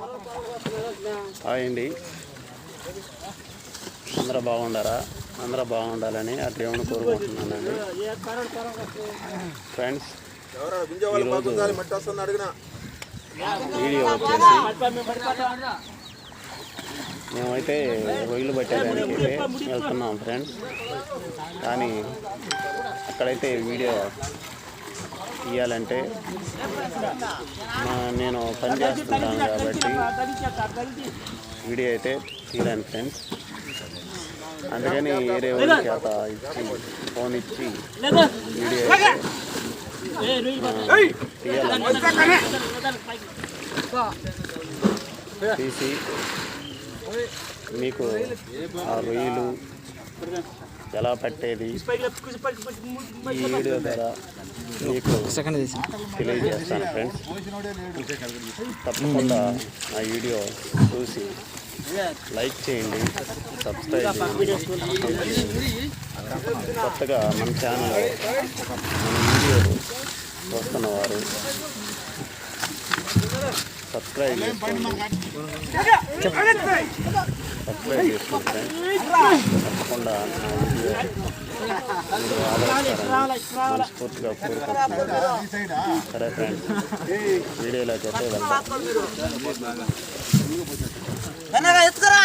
Hi అండి అందరూ బాగుండారా? అందరూ బాగుండాలని ఆ దేవుని కోరుకుంటున్నానండి. ఫ్రెండ్స్ అడిగినా. వీడియో వచ్చేసి మేమైతే రొయ్యలు పట్టేదానికి వెళ్తున్నాం ఫ్రెండ్స్. కానీ అక్కడైతే వీడియో తీయాలంటే నేను పని చేస్తున్నాను కాబట్టి వీడియో అయితే తీరాను ఫ్రెండ్స్. అందుకని వేరే వాళ్ళ చేత ఇచ్చి ఫోన్ ఇచ్చి వీడియో అయితే తీసి మీకు ఆ రొయ్యలు ఎలా పట్టేది ఈ వీడియో ద్వారా మీకు తెలియజేస్తాను ఫ్రెండ్స్. తప్పకుండా ఆ వీడియో చూసి లైక్ చేయండి సబ్స్క్రైబ్ చేయండి. కొత్తగా మన ఛానల్ మన వీడియోలు వస్తున్నవారు సబ్స్క్రైబ్ సబ్స్క్రైబ్ చేసుకోండి తప్పకుండా మనస్ఫూర్తిగా కోరుకుంటున్నాను సరే ఫ్రెండ్స్ వీడియోలోకి అయితే వెళ్దాం ఎత్తుకురా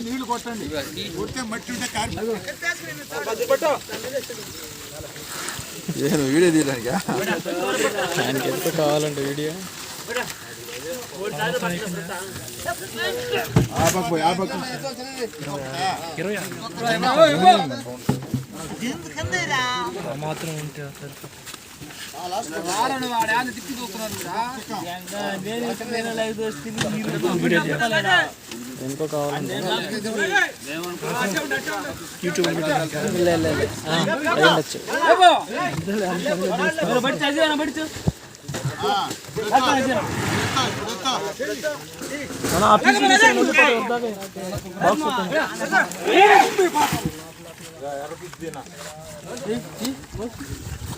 నీళ్ళు కొట్టండి కొడితే మట్టి ఉంటే నేను వీడియో తీయడానికి ఆయనకి ఎంత కావాలంటే వీడియో మాత్రం ఉంటే. ఎంతో కావాలంటే యూట్యూబ్ లే, బాక్స్